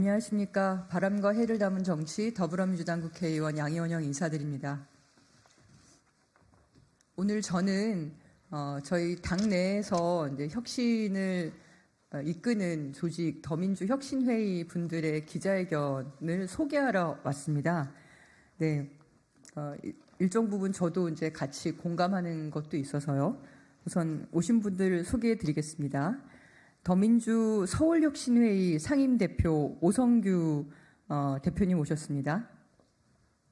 안녕하십니까. 바람과 해를 담은 정치 더불어민주당 국회의원 양희원영 인사드립니다. 오늘 저는 어, 저희 당 내에서 이제 혁신을 어, 이끄는 조직 더민주 혁신회의 분들의 기자회견을 소개하러 왔습니다. 네, 어, 일- 일정 부분 저도 이제 같이 공감하는 것도 있어서요. 우선 오신 분들 소개해 드리겠습니다. 더민주 서울혁신회의 상임대표 오성규 어, 대표님 오셨습니다.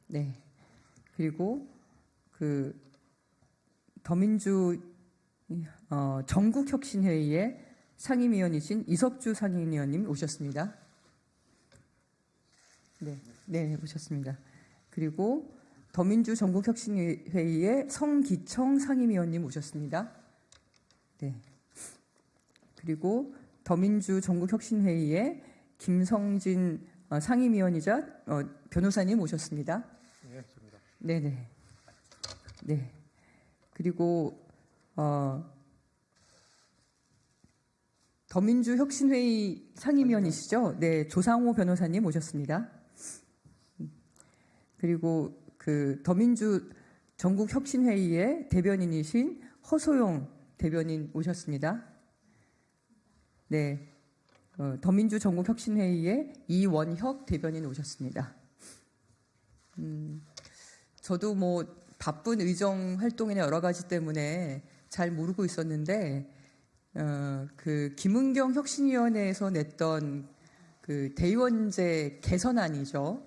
네. 그리고 그 더민주 어, 전국혁신회의의 상임위원이신 이석주 상임위원님 오셨습니다. 네, 네 오셨습니다. 그리고 더민주 전국혁신회의의 성기청 상임위원님 오셨습니다. 네. 그리고 더민주 전국혁신회의의 김성진 어, 상임위원이자 어, 변호사님 오셨습니다. 네, 저입니다. 네네. 네. 그리고 어, 더민주 혁신회의 상임위원이시죠? 네, 조상호 변호사님 오셨습니다. 그리고 그 더민주 전국 혁신회의의 대변인이신 허소영 대변인 오셨습니다. 네, 어, 더민주 전국 혁신회의의 이원혁 대변인 오셨습니다. 음, 저도 뭐 바쁜 의정 활동이나 여러 가지 때문에 잘 모르고 있었는데 어, 그 김은경 혁신위원회에서 냈던 그 대의원제 개선안이죠.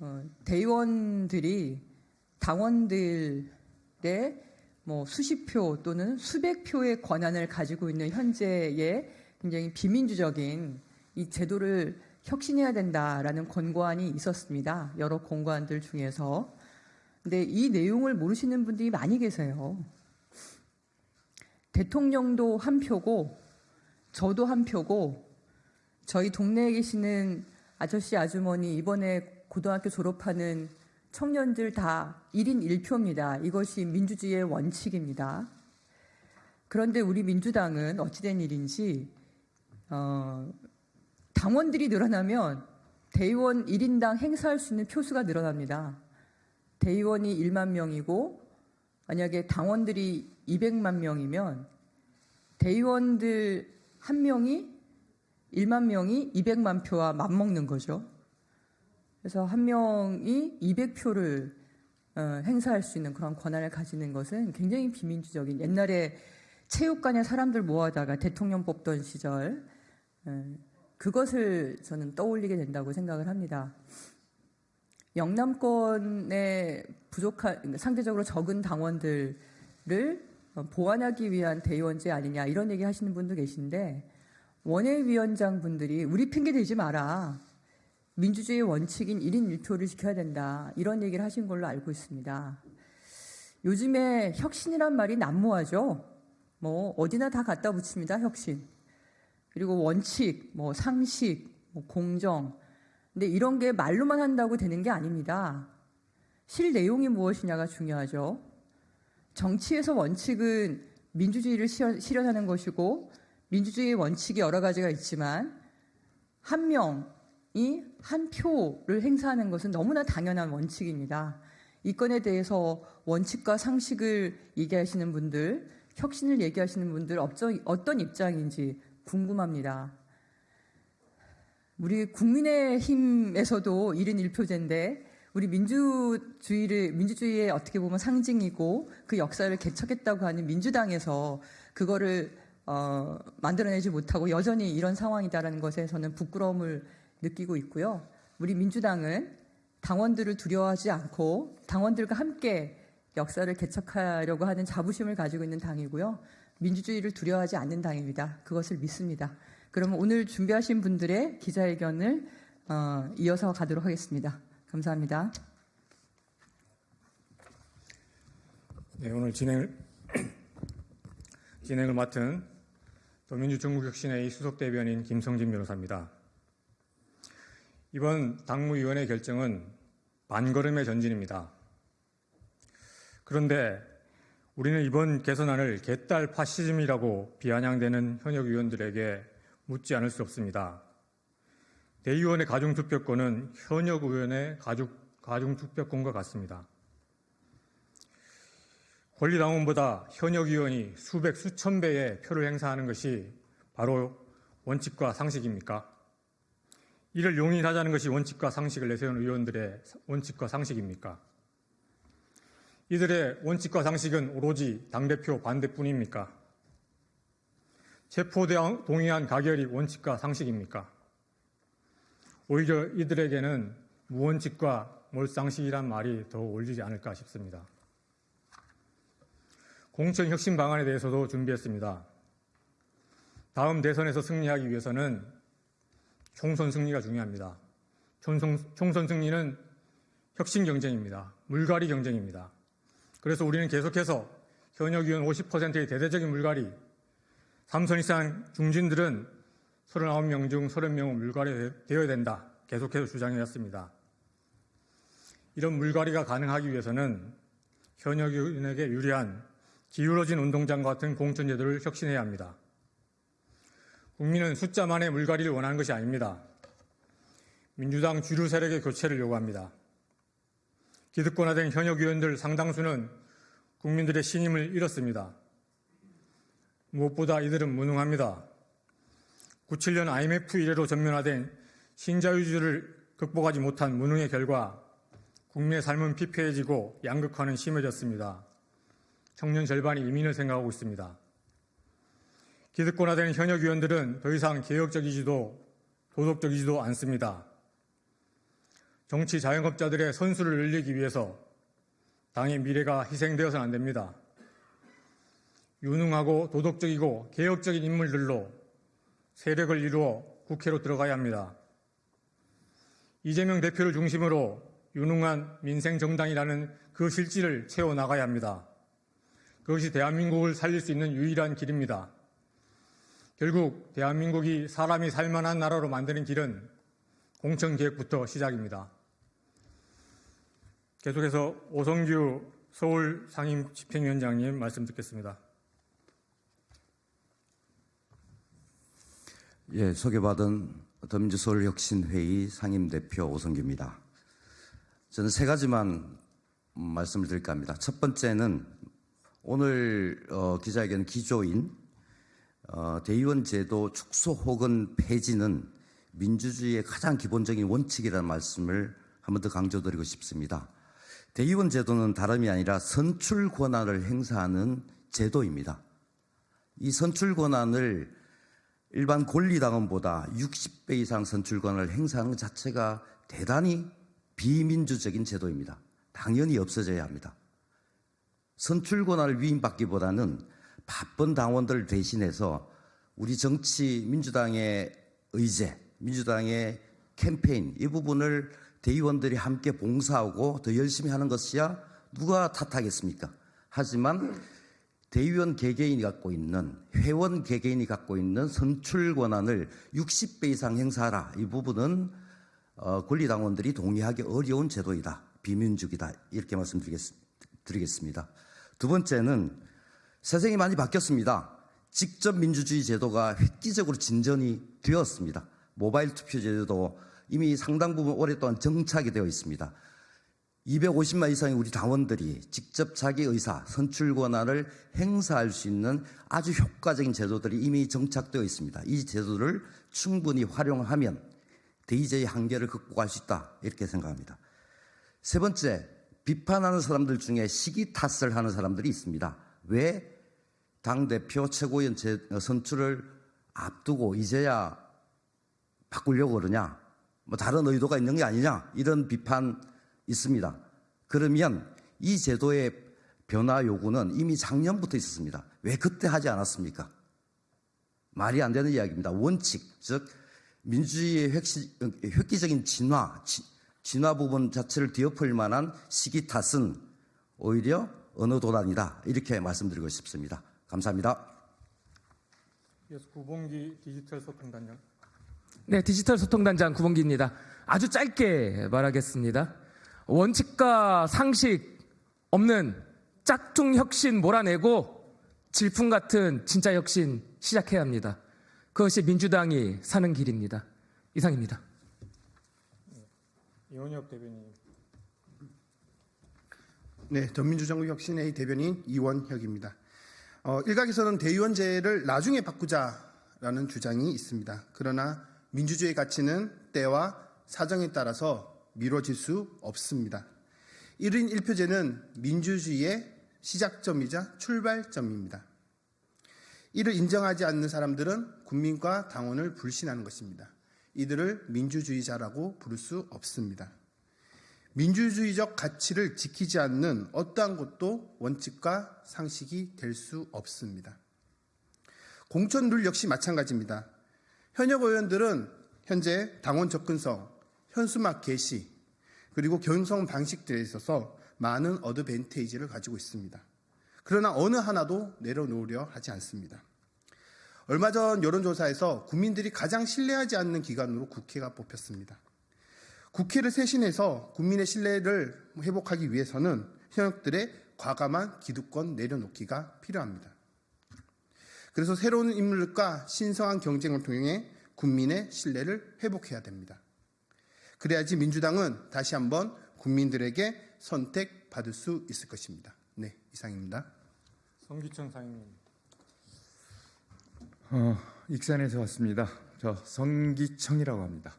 어, 대의원들이 당원들의 뭐 수십 표 또는 수백 표의 권한을 가지고 있는 현재의 굉장히 비민주적인 이 제도를 혁신해야 된다라는 권고안이 있었습니다. 여러 권고안들 중에서. 근데 이 내용을 모르시는 분들이 많이 계세요. 대통령도 한 표고, 저도 한 표고, 저희 동네에 계시는 아저씨, 아주머니, 이번에 고등학교 졸업하는 청년들 다 1인 1표입니다. 이것이 민주주의의 원칙입니다. 그런데 우리 민주당은 어찌된 일인지, 어, 당원들이 늘어나면 대의원 1인당 행사할 수 있는 표수가 늘어납니다. 대의원이 1만 명이고 만약에 당원들이 200만 명이면 대의원들 한 명이 1만 명이 200만 표와 맞먹는 거죠. 그래서 한 명이 200표를 어, 행사할 수 있는 그런 권한을 가지는 것은 굉장히 비민주적인 옛날에 체육관에 사람들 모아다가 대통령 뽑던 시절 에, 그것을 저는 떠올리게 된다고 생각을 합니다. 영남권에 부족한 그러니까 상대적으로 적은 당원들을 어, 보완하기 위한 대의원제 아니냐 이런 얘기 하시는 분도 계신데 원외위원장 분들이 우리 핑계 대지 마라. 민주주의 원칙인 1인 1표를 지켜야 된다. 이런 얘기를 하신 걸로 알고 있습니다. 요즘에 혁신이란 말이 난무하죠. 뭐 어디나 다 갖다 붙입니다. 혁신. 그리고 원칙, 뭐 상식, 뭐 공정. 근데 이런 게 말로만 한다고 되는 게 아닙니다. 실 내용이 무엇이냐가 중요하죠. 정치에서 원칙은 민주주의를 실현- 실현하는 것이고 민주주의의 원칙이 여러 가지가 있지만 한 명이 한 표를 행사하는 것은 너무나 당연한 원칙입니다. 이 건에 대해서 원칙과 상식을 얘기하시는 분들, 혁신을 얘기하시는 분들 어떤 입장인지 궁금합니다. 우리 국민의 힘에서도 1인 1표제인데 우리 민주주의를 민주주의의 어떻게 보면 상징이고 그 역사를 개척했다고 하는 민주당에서 그거를 어, 만들어내지 못하고 여전히 이런 상황이다라는 것에 저는 부끄러움을 느끼고 있고요. 우리 민주당은 당원들을 두려워하지 않고 당원들과 함께 역사를 개척하려고 하는 자부심을 가지고 있는 당이고요. 민주주의를 두려워하지 않는 당입니다. 그것을 믿습니다. 그러면 오늘 준비하신 분들의 기자회견을 어, 이어서 가도록 하겠습니다. 감사합니다. 네, 오늘 진행을 진행을 맡은 더민주 전국혁신회의 수석 대변인 김성진 변호사입니다. 이번 당무위원회 결정은 반걸음의 전진입니다. 그런데 우리는 이번 개선안을 개딸 파시즘이라고 비아냥대는 현역 의원들에게 묻지 않을 수 없습니다. 대의원의 가중투표권은 현역 의원의 가중, 가중투표권과 같습니다. 권리당원보다 현역 의원이 수백, 수천 배의 표를 행사하는 것이 바로 원칙과 상식입니까? 이를 용인하자는 것이 원칙과 상식을 내세운 의원들의 원칙과 상식입니까? 이들의 원칙과 상식은 오로지 당대표 반대뿐입니까? 체포 동의안 가결이 원칙과 상식입니까? 오히려 이들에게는 무원칙과 몰상식이란 말이 더 어울리지 않을까 싶습니다. 공천 혁신 방안에 대해서도 준비했습니다. 다음 대선에서 승리하기 위해서는 총선 승리가 중요합니다. 총선, 총선 승리는 혁신 경쟁입니다. 물갈이 경쟁입니다. 그래서 우리는 계속해서 현역 의원 50%의 대대적인 물갈이, 3선 이상 중진들은 39명 중 30명은 물갈이 되어야 된다. 계속해서 주장해왔습니다. 이런 물갈이가 가능하기 위해서는 현역 의원에게 유리한 기울어진 운동장과 같은 공천제도를 혁신해야 합니다. 국민은 숫자만의 물갈이를 원하는 것이 아닙니다. 민주당 주류 세력의 교체를 요구합니다. 기득권화된 현역 의원들 상당수는 국민들의 신임을 잃었습니다. 무엇보다 이들은 무능합니다. 97년 IMF 이래로 전면화된 신자유주의를 극복하지 못한 무능의 결과 국민의 삶은 피폐해지고 양극화는 심해졌습니다. 청년 절반이 이민을 생각하고 있습니다. 기득권화된 현역 의원들은 더 이상 개혁적이지도 도덕적이지도 않습니다. 정치 자영업자들의 선수를 늘리기 위해서 당의 미래가 희생되어서는 안 됩니다. 유능하고 도덕적이고 개혁적인 인물들로 세력을 이루어 국회로 들어가야 합니다. 이재명 대표를 중심으로 유능한 민생 정당이라는 그 실질을 채워 나가야 합니다. 그것이 대한민국을 살릴 수 있는 유일한 길입니다. 결국 대한민국이 사람이 살만한 나라로 만드는 길은 공천 개혁부터 시작입니다. 계속해서 오성규 서울 상임 집행위원장님 말씀 듣겠습니다. 예, 소개받은 더민주서울 혁신회의 상임 대표 오성규입니다. 저는 세 가지만 말씀을 드릴까 합니다. 첫 번째는 오늘 어, 기자회견 기조인 어, 대의원 제도 축소 혹은 폐지는 민주주의의 가장 기본적인 원칙이라는 말씀을 한 번 더 강조드리고 싶습니다. 대의원 제도는 다름이 아니라 선출 권한을 행사하는 제도입니다. 이 선출 권한을 일반 권리당원보다 60배 이상 선출 권한을 행사하는 것 자체가 대단히 비민주적인 제도입니다. 당연히 없어져야 합니다. 선출 권한을 위임받기보다는 바쁜 당원들을 대신해서 우리 정치 민주당의 의제, 민주당의 캠페인 이 부분을 대의원들이 함께 봉사하고 더 열심히 하는 것이야 누가 탓하겠습니까? 하지만 대의원 개개인이 갖고 있는 회원 개개인이 갖고 있는 선출 권한을 60배 이상 행사하라 이 부분은 어, 권리당원들이 동의하기 어려운 제도이다 비민주기다 이렇게 말씀드리겠습니다. 두 번째는 세상이 많이 바뀌었습니다. 직접 민주주의 제도가 획기적으로 진전이 되었습니다. 모바일 투표 제도도 이미 상당 부분 오랫동안 정착이 되어 있습니다. 250만 이상의 우리 당원들이 직접 자기 의사, 선출 권한을 행사할 수 있는 아주 효과적인 제도들이 이미 정착되어 있습니다. 이 제도를 충분히 활용하면 대의제의 한계를 극복할 수 있다. 이렇게 생각합니다. 세 번째, 비판하는 사람들 중에 시기 탓을 하는 사람들이 있습니다. 왜 당대표 최고위원 선출을 앞두고 이제야 바꾸려고 그러냐? 뭐 다른 의도가 있는 게 아니냐? 이런 비판 있습니다. 그러면 이 제도의 변화 요구는 이미 작년부터 있었습니다. 왜 그때 하지 않았습니까? 말이 안 되는 이야기입니다. 원칙, 즉 민주주의의 획시, 획기적인 진화, 진화 부분 자체를 뒤엎을 만한 시기 탓은 오히려 어느 도단이다 이렇게 말씀드리고 싶습니다. 감사합니다. 이어서 구봉기 디지털 소통단장. 네, 디지털 소통단장 구봉기입니다. 아주 짧게 말하겠습니다. 원칙과 상식 없는 짝퉁 혁신 몰아내고 질풍 같은 진짜 혁신 시작해야 합니다. 그것이 민주당이 사는 길입니다. 이상입니다. 이원혁 대변인. 네, 전민주정부 혁신회의 대변인 이원혁입니다. 어, 일각에서는 대의원제를 나중에 바꾸자라는 주장이 있습니다. 그러나 민주주의 가치는 때와 사정에 따라서 미뤄질 수 없습니다. 1인 1표제는 민주주의의 시작점이자 출발점입니다. 이를 인정하지 않는 사람들은 국민과 당원을 불신하는 것입니다. 이들을 민주주의자라고 부를 수 없습니다. 민주주의적 가치를 지키지 않는 어떠한 것도 원칙과 상식이 될 수 없습니다. 공천 룰 역시 마찬가지입니다. 현역 의원들은 현재 당원 접근성, 현수막 게시, 그리고 경선 방식들에 있어서 많은 어드밴테이지를 가지고 있습니다. 그러나 어느 하나도 내려놓으려 하지 않습니다. 얼마 전 여론조사에서 국민들이 가장 신뢰하지 않는 기관으로 국회가 뽑혔습니다. 국회를 쇄신해서 국민의 신뢰를 회복하기 위해서는 현역들의 과감한 기득권 내려놓기가 필요합니다. 그래서 새로운 인물과 신성한 경쟁을 통해 국민의 신뢰를 회복해야 됩니다. 그래야지 민주당은 다시 한번 국민들에게 선택받을 수 있을 것입니다. 네, 이상입니다. 성기천 상임위원. 어, 익산에서 왔습니다. 저 성기청이라고 합니다.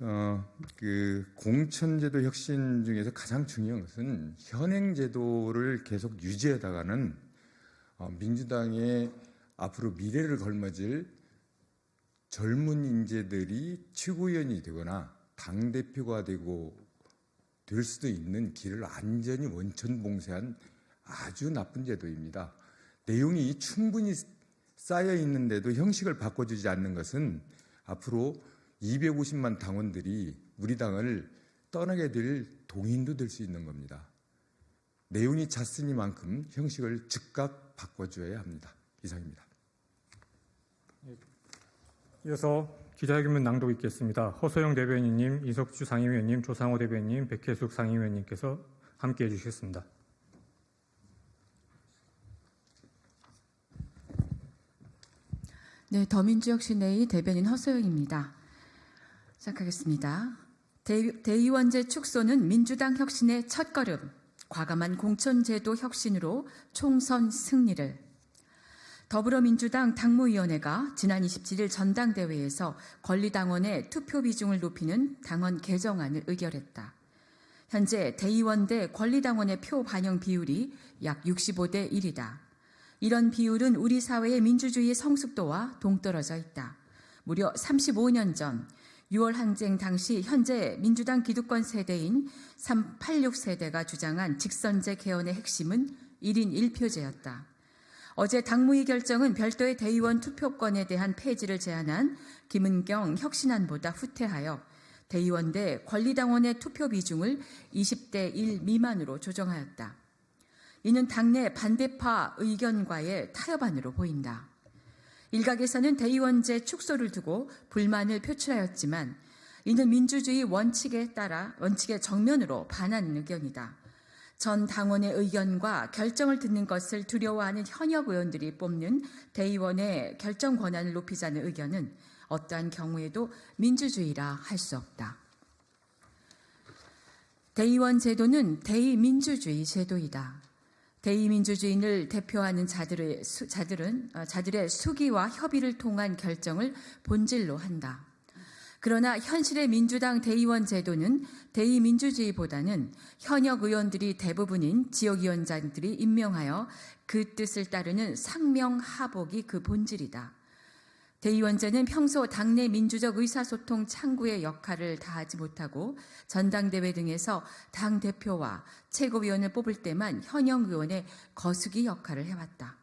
어, 그 공천제도 혁신 중에서 가장 중요한 것은 현행 제도를 계속 유지하다가는 어, 민주당의 앞으로 미래를 걸머질 젊은 인재들이 최고위원이 되거나 당 대표가 되고 될 수도 있는 길을 완전히 원천 봉쇄한 아주 나쁜 제도입니다. 내용이 충분히 쌓여 있는데도 형식을 바꿔주지 않는 것은 앞으로 250만 당원들이 우리 당을 떠나게 될 동인도 될 수 있는 겁니다. 내용이 잦으니만큼 형식을 즉각 바꿔줘야 합니다. 이상입니다. 이어서 기자회견문 낭독 있겠습니다. 허소영 대변인님, 이석주 상임위원님, 조상호 대변인, 백혜숙 상임위원님께서 함께 해 주시겠습니다. 네, 더민주혁신회의 대변인 허소영입니다. 시작하겠습니다. 대, 대의원제 축소는 민주당 혁신의 첫걸음, 과감한 공천제도 혁신으로 총선 승리를 더불어민주당 당무위원회가 지난 27일 전당대회에서 권리당원의 투표 비중을 높이는 당원 개정안을 의결했다. 현재 대의원 대 권리당원의 표 반영 비율이 약 65대 1이다. 이런 비율은 우리 사회의 민주주의의 성숙도와 동떨어져 있다. 무려 35년 전 6월 항쟁 당시 현재 민주당 기득권 세대인 386 세대가 주장한 직선제 개헌의 핵심은 1인 1표제였다. 어제 당무위 결정은 별도의 대의원 투표권에 대한 폐지를 제안한 김은경 혁신안보다 후퇴하여 대의원 대 권리당원의 투표 비중을 20대 1 미만으로 조정하였다. 이는 당내 반대파 의견과의 타협안으로 보인다. 일각에서는 대의원제 축소를 두고 불만을 표출하였지만 이는 민주주의 원칙에 따라 원칙의 정면으로 반하는 의견이다. 전 당원의 의견과 결정을 듣는 것을 두려워하는 현역 의원들이 뽑는 대의원의 결정 권한을 높이자는 의견은 어떠한 경우에도 민주주의라 할 수 없다. 대의원 제도는 대의민주주의 제도이다. 대의민주주의를 대표하는 자들의 수, 자들은 어, 자들의 수기와 협의를 통한 결정을 본질로 한다. 그러나 현실의 민주당 대의원 제도는 대의민주주의보다는 현역 의원들이 대부분인 지역위원장들이 임명하여 그 뜻을 따르는 상명하복이 그 본질이다. 대의원제는 평소 당내 민주적 의사소통 창구의 역할을 다하지 못하고 전당대회 등에서 당 대표와 최고위원을 뽑을 때만 현역 의원의 거수기 역할을 해왔다.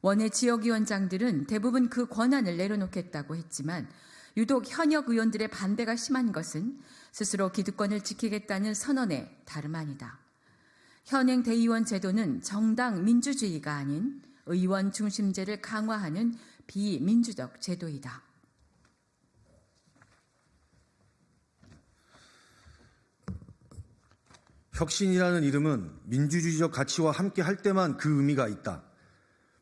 원외 지역위원장들은 대부분 그 권한을 내려놓겠다고 했지만 유독 현역 의원들의 반대가 심한 것은 스스로 기득권을 지키겠다는 선언에 다름 아니다. 현행 대의원 제도는 정당 민주주의가 아닌 의원 중심제를 강화하는 비민주적 제도이다. 혁신이라는 이름은 민주주의적 가치와 함께 할 때만 그 의미가 있다.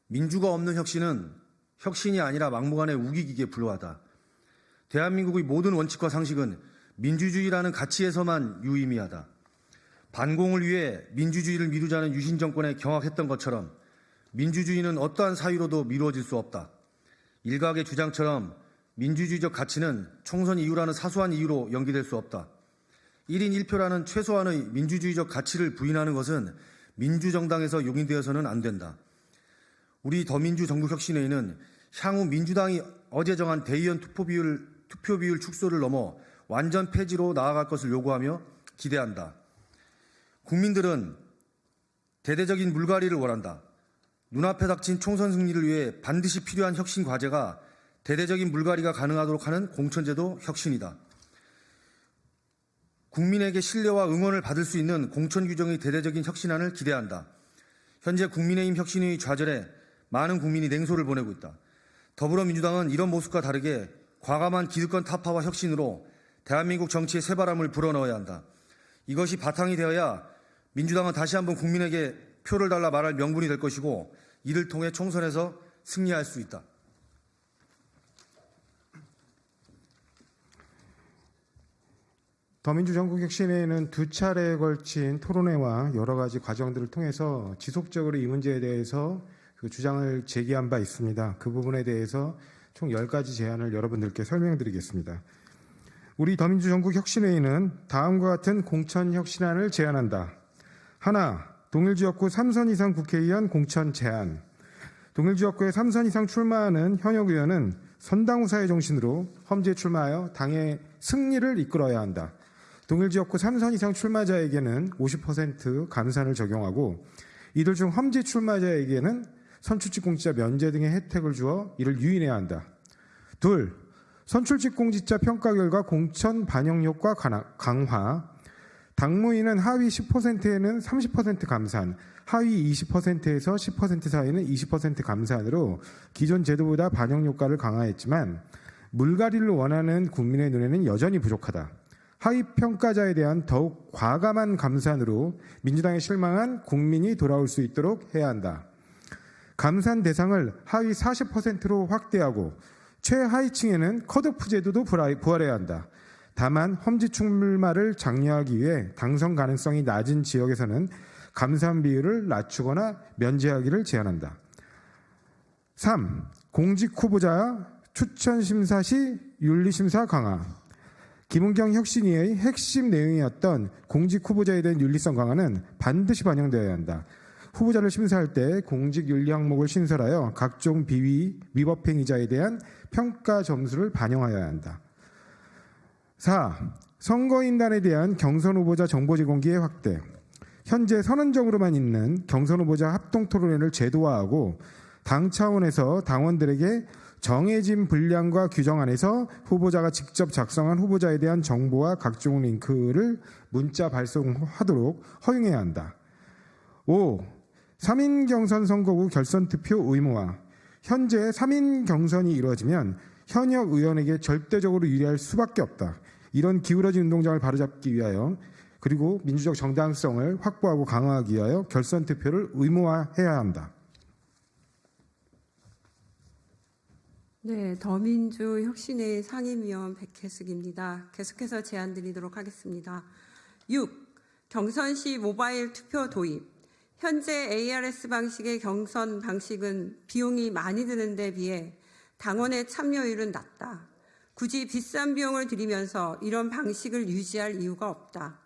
민주가 없는 혁신은 혁신이 아니라 막무가내 우기기에 불과하다. 대한민국의 모든 원칙과 상식은 민주주의라는 가치에서만 유의미하다. 반공을 위해 민주주의를 미루자는 유신 정권에 경악했던 것처럼 민주주의는 어떠한 사유로도 미루어질 수 없다. 일각의 주장처럼 민주주의적 가치는 총선 이유라는 사소한 이유로 연기될 수 없다. 1인 1표라는 최소한의 민주주의적 가치를 부인하는 것은 민주정당에서 용인되어서는 안 된다. 우리 더민주 전국혁신회의는 향후 민주당이 어제 정한 대의원 투표 비율, 투표 비율 축소를 넘어 완전 폐지로 나아갈 것을 요구하며 기대한다. 국민들은 대대적인 물갈이를 원한다. 눈앞에 닥친 총선 승리를 위해 반드시 필요한 혁신 과제가 대대적인 물갈이가 가능하도록 하는 공천제도 혁신이다. 국민에게 신뢰와 응원을 받을 수 있는 공천 규정의 대대적인 혁신안을 기대한다. 현재 국민의힘 혁신의 좌절에 많은 국민이 냉소를 보내고 있다. 더불어민주당은 이런 모습과 다르게 과감한 기득권 타파와 혁신으로 대한민국 정치의 새바람을 불어넣어야 한다. 이것이 바탕이 되어야 민주당은 다시 한번 국민에게 표를 달라 말할 명분이 될 것이고 이를 통해 총선에서 승리할 수 있다. 더민주 전국혁신회는 두 차례에 걸친 토론회와 여러 가지 과정들을 통해서 지속적으로 이 문제에 대해서 그 주장을 제기한 바 있습니다. 그 부분에 대해서 총 10가지 제안을 여러분들께 설명드리겠습니다. 우리 더민주 전국혁신회의는 다음과 같은 공천혁신안을 제안한다. 하나, 동일 지역구 3선 이상 국회의원 공천 제한. 동일 지역구에 3선 이상 출마하는 현역 의원은 선당우사의 정신으로 험지에 출마하여 당의 승리를 이끌어야 한다. 동일 지역구 3선 이상 출마자에게는 50% 감산을 적용하고 이들 중 험지 출마자에게는 선출직 공직자 면제 등의 혜택을 주어 이를 유인해야 한다. 둘, 선출직 공직자 평가 결과 공천 반영 효과 강화. 당무인은 하위 10%에는 30% 감산, 하위 20%에서 10% 사이는 20% 감산으로 기존 제도보다 반영 효과를 강화했지만 물갈이를 원하는 국민의 눈에는 여전히 부족하다. 하위 평가자에 대한 더욱 과감한 감산으로 민주당에 실망한 국민이 돌아올 수 있도록 해야 한다. 감산 대상을 하위 40%로 확대하고 최하위층에는 컷오프 제도도 부활해야 한다. 다만 험지 출마를 장려하기 위해 당선 가능성이 낮은 지역에서는 감산 비율을 낮추거나 면제하기를 제한한다. 3. 공직 후보자 추천 심사 시 윤리 심사 강화. 김은경 혁신위의 핵심 내용이었던 공직 후보자에 대한 윤리성 강화는 반드시 반영되어야 한다. 후보자를 심사할 때 공직 윤리 항목을 신설하여 각종 비위, 위법 행위자에 대한 평가 점수를 반영하여야 한다. 4. 선거인단에 대한 경선 후보자 정보 제공기의 확대. 현재 선언적으로만 있는 경선 후보자 합동 토론회를 제도화하고 당 차원에서 당원들에게 정해진 분량과 규정 안에서 후보자가 직접 작성한 후보자에 대한 정보와 각종 링크를 문자 발송하도록 허용해야 한다. 5. 3인 경선 선거구 결선 투표 의무화. 현재 3인 경선이 이루어지면 현역 의원에게 절대적으로 유리할 수밖에 없다. 이런 기울어진 운동장을 바로잡기 위하여 그리고 민주적 정당성을 확보하고 강화하기 위하여 결선 투표를 의무화해야 한다. 네, 더민주 혁신의 상임위원 백혜숙입니다. 계속해서 제안 드리도록 하겠습니다. 6. 경선시 모바일 투표 도입. 현재 ARS 방식의 경선 방식은 비용이 많이 드는 데 비해 당원의 참여율은 낮다. 굳이 비싼 비용을 들이면서 이런 방식을 유지할 이유가 없다.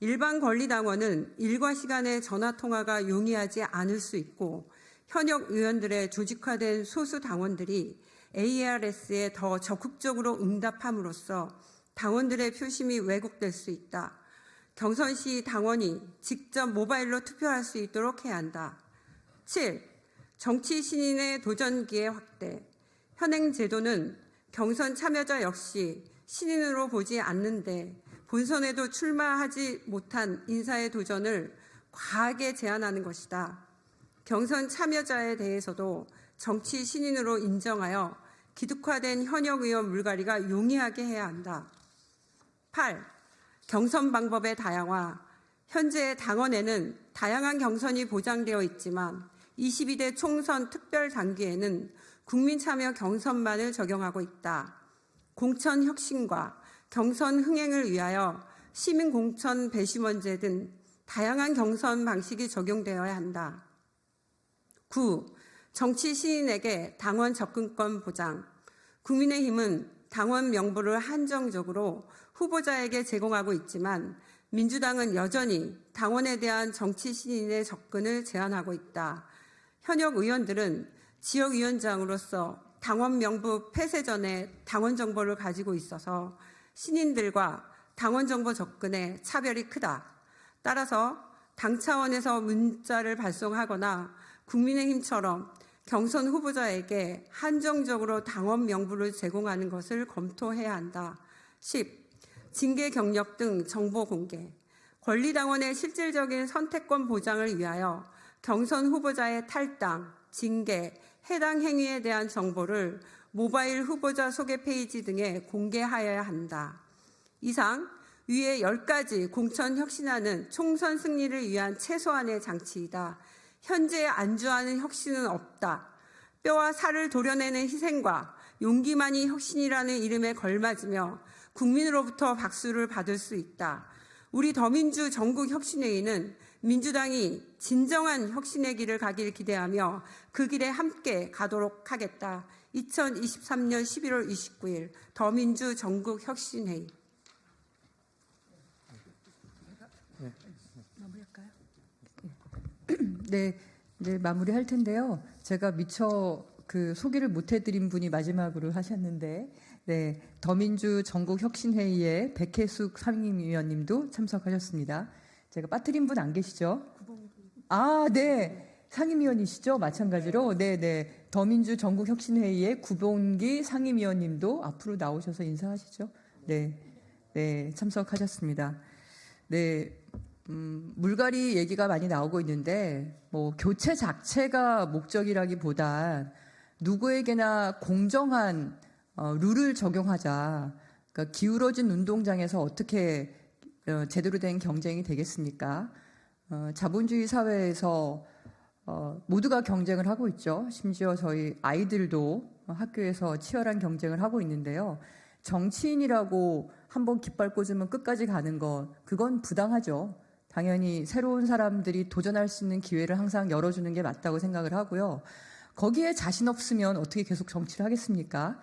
일반 권리당원은 일과 시간에 전화 통화가 용이하지 않을 수 있고 현역 의원들의 조직화된 소수 당원들이 ARS에 더 적극적으로 응답함으로써 당원들의 표심이 왜곡될 수 있다. 경선 시 당원이 직접 모바일로 투표할 수 있도록 해야 한다. 7. 정치 신인의 도전 기회 확대. 현행 제도는 경선 참여자 역시 신인으로 보지 않는데 본선에도 출마하지 못한 인사의 도전을 과하게 제한하는 것이다. 경선 참여자에 대해서도 정치 신인으로 인정하여 기득화된 현역 의원 물갈이가 용이하게 해야 한다. 8. 경선 방법의 다양화. 현재 당원에는 다양한 경선이 보장되어 있지만 22대 총선 특별 단계에는 국민 참여 경선만을 적용하고 있다. 공천 혁신과 경선 흥행을 위하여 시민 공천 배심원제 등 다양한 경선 방식이 적용되어야 한다. 9. 정치 시인에게 당원 접근권 보장. 국민의힘은 당원 명부를 한정적으로 후보자에게 제공하고 있지만 민주당은 여전히 당원에 대한 정치 신인의 접근을 제한하고 있다. 현역 의원들은 지역위원장으로서 당원 명부 폐쇄 전에 당원 정보를 가지고 있어서 신인들과 당원 정보 접근에 차별이 크다. 따라서 당 차원에서 문자를 발송하거나 국민의힘처럼 경선 후보자에게 한정적으로 당원 명부를 제공하는 것을 검토해야 한다. 10. 징계 경력 등 정보 공개. 권리당원의 실질적인 선택권 보장을 위하여 경선 후보자의 탈당, 징계, 해당 행위에 대한 정보를 모바일 후보자 소개 페이지 등에 공개하여야 한다. 이상 위에 10가지 공천 혁신안은 총선 승리를 위한 최소한의 장치이다. 현재 안주하는 혁신은 없다. 뼈와 살을 도려내는 희생과 용기만이 혁신이라는 이름에 걸맞으며 국민으로부터 박수를 받을 수 있다. 우리 더민주 전국 혁신회의는 민주당이 진정한 혁신의 길을 가길 기대하며 그 길에 함께 가도록 하겠다. 2023년 11월 29일 더민주 전국 혁신회의 마무리할까요? 네, 이제 마무리할 텐데요. 제가 미처 그 소개를 못 해드린 분이 마지막으로 하셨는데, 네, 더민주 전국혁신회의에 백혜숙 상임위원님도 참석하셨습니다. 제가 빠뜨린 분 안 계시죠? 아, 네. 상임위원이시죠? 마찬가지로. 네, 네. 더민주 전국혁신회의에 구봉기 상임위원님도 앞으로 나오셔서 인사하시죠? 네. 네, 참석하셨습니다. 네, 음, 물갈이 얘기가 많이 나오고 있는데, 뭐, 교체 자체가 목적이라기보단 누구에게나 공정한 어, 룰을 적용하자. 그러니까 기울어진 운동장에서 어떻게 어, 제대로 된 경쟁이 되겠습니까? 어, 자본주의 사회에서 어, 모두가 경쟁을 하고 있죠. 심지어 저희 아이들도 학교에서 치열한 경쟁을 하고 있는데요. 정치인이라고 한번 깃발 꽂으면 끝까지 가는 것, 그건 부당하죠. 당연히 새로운 사람들이 도전할 수 있는 기회를 항상 열어주는 게 맞다고 생각을 하고요. 거기에 자신 없으면 어떻게 계속 정치를 하겠습니까?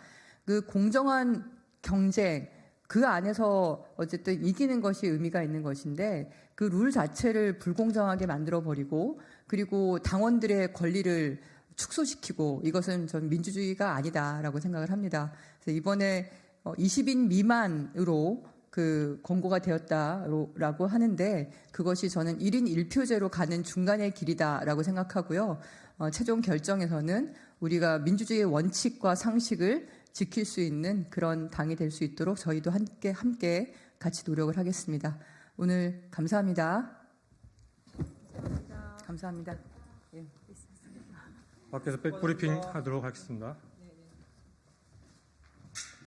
그 공정한 경쟁, 그 안에서 어쨌든 이기는 것이 의미가 있는 것인데 그 룰 자체를 불공정하게 만들어 버리고 그리고 당원들의 권리를 축소시키고 이것은 전 민주주의가 아니다라고 생각을 합니다. 그래서 이번에 20인 미만으로 그 권고가 되었다라고 하는데 그것이 저는 1인 1표제로 가는 중간의 길이다라고 생각하고요. 어, 최종 결정에서는 우리가 민주주의의 원칙과 상식을 지킬 수 있는 그런 당이 될 수 있도록 저희도 함께 함께 같이 노력을 하겠습니다. 오늘 감사합니다. 감사합니다. 밖에서 백브리핑 하도록 하겠습니다.